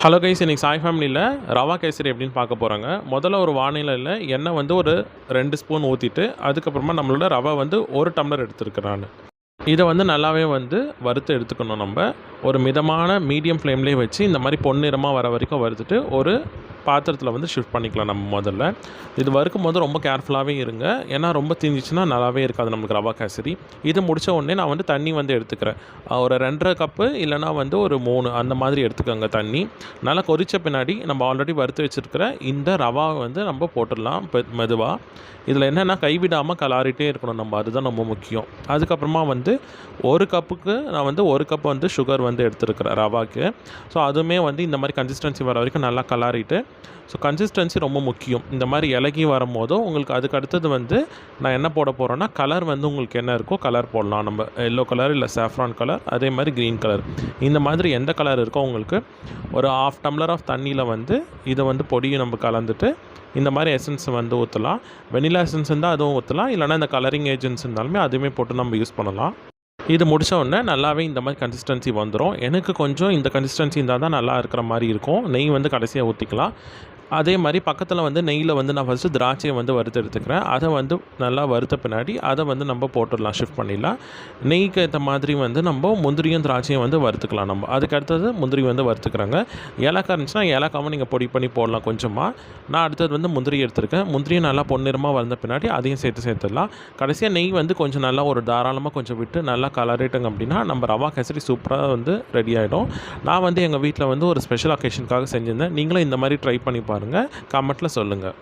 Hello guys இன்றைக்கி சாய் ஃபேமிலியில் ரவா கேசரி எப்படின்னு பார்க்க போகிறாங்க முதல்ல ஒரு வானிலையில் எண்ணெய் வந்து ஒரு ரெண்டு ஸ்பூன் ஊற்றிட்டு அதுக்கப்புறமா நம்மளோட ரவை வந்து ஒரு டம்ளர் எடுத்துருக்கேன் நான் இதை வந்து நல்லாவே வந்து வறுத்து எடுத்துக்கணும் நம்ம. ஒரு மிதமான மீடியம் ஃப்ளேம்லேயே வச்சு இந்த மாதிரி பொன்னிறமாக வர வரைக்கும் வறுத்துட்டு ஒரு பாத்திரத்தில் வந்து ஷிஃப்ட் பண்ணிக்கலாம் நம்ம முதல்ல. இது வறுக்கும் போது ரொம்ப கேர்ஃபுல்லாகவே இருங்க. ஏன்னா ரொம்ப தீஞ்சிச்சுன்னா நல்லாவே இருக்காது நம்மளுக்கு ரவா கேசரி. இது முடித்த உடனே நான் வந்து தண்ணி வந்து எடுத்துக்கிறேன். ஒரு ரெண்டரை கப்பு இல்லைனா வந்து ஒரு மூணு அந்த மாதிரி எடுத்துக்கோங்க தண்ணி. நல்லா கொதித்த பின்னாடி நம்ம ஆல்ரெடி வறுத்து வச்சுருக்கிற இந்த ரவாவை வந்து நம்ம போட்டுடலாம் மெதுவாக இதில் என்னென்னா கைவிடாமல் கலாரிட்டே இருக்கணும் நம்ம. அதுதான் ரொம்ப முக்கியம். அதுக்கப்புறமா வந்து ஒரு கப்புக்கு நான் வந்து ஒரு கப் வந்து சுகர் வந்து வந்து எடுத்துருக்குறேன் ரவாக்கு. ஸோ அதுவுமே வந்து இந்த மாதிரி கன்சிஸ்டன்சி வர வரைக்கும் நல்லா கலாரிட்டு ஸோ கன்சிஸ்டன்சி ரொம்ப முக்கியம். இந்த மாதிரி இலகி வரும்போதும் உங்களுக்கு அதுக்கு அடுத்தது வந்து நான் என்ன போட போகிறேன்னா கலர் வந்து உங்களுக்கு என்ன இருக்கோ கலர் போடலாம். நம்ம எல்லோ கலர் இல்லை சாஃப்ரான் கலர் அதே மாதிரி க்ரீன் கலர் இந்த மாதிரி எந்த கலர் இருக்கோ உங்களுக்கு ஒரு ஆஃப் டம்ளர் ஆஃப் தண்ணியில் வந்து இதை வந்து பொடியை நம்ம கலந்துட்டு இந்த மாதிரி எசன்ஸ் வந்து ஊற்றலாம் வெனிலா எசன்ஸ் இருந்தால் அதுவும் ஊற்றலாம் இல்லைனா இந்த கலரிங் ஏஜென்ட்ஸ் இருந்தாலுமே அதுவுமே போட்டு நம்ம யூஸ் பண்ணலாம். இது முடிச்ச உடனே நல்லாவே இந்த மாதிரி கன்சிஸ்டன்சி வந்துடும் எனக்கு கொஞ்சம் இந்த கன்சிஸ்டன்சி இருந்தால் தான் நல்லா இருக்கிற மாதிரி இருக்கும். நெய் வந்து கடைசியாக ஊற்றிக்கலாம் அதே மாதிரி பக்கத்தில் வந்து நெய்யில் வந்து நான் ஃபஸ்ட்டு திராட்சையை வந்து வறுத்து எடுத்துக்கிறேன். அதை வந்து நல்லா வறுத்த பின்னாடி அதை வந்து நம்ம போட்டுடலாம் ஷிஃப்ட் பண்ணிடலாம். நெய்க்கு ஏற்ற மாதிரி வந்து நம்ம முந்திரியும் திராட்சையும் வந்து வறுத்துக்கலாம் நம்ம. அதுக்கு அடுத்தது முந்திரி வந்து வறுத்துக்கிறாங்க. ஏலக்காய் இருந்துச்சுன்னா ஏலக்காவும் நீங்கள் பொடி பண்ணி போடலாம் கொஞ்சமாக நான் அடுத்தது வந்து முந்திரி எடுத்திருக்கேன். முந்திரியும் நல்லா பொன்னிறமாக வந்த பின்னாடி அதையும் சேர்த்து சேர்த்துடலாம். கடைசியாக நெய் வந்து கொஞ்சம் நல்லா ஒரு தாராளமாக கொஞ்சம் விட்டு நல்லா கலரிட்டுங்க அப்படின்னா நம்ம ரவா கேசரி சூப்பராக வந்து ரெடி ஆகிடும் நான் வந்து எங்கள் வீட்டில் வந்து ஒரு ஸ்பெஷல் அக்கேஷனுக்காக செஞ்சுருந்தேன். நீங்களும் இந்த மாதிரி ட்ரை பண்ணி பாருங்கள் கமெண்ட்டில் சொல்லுங்கள்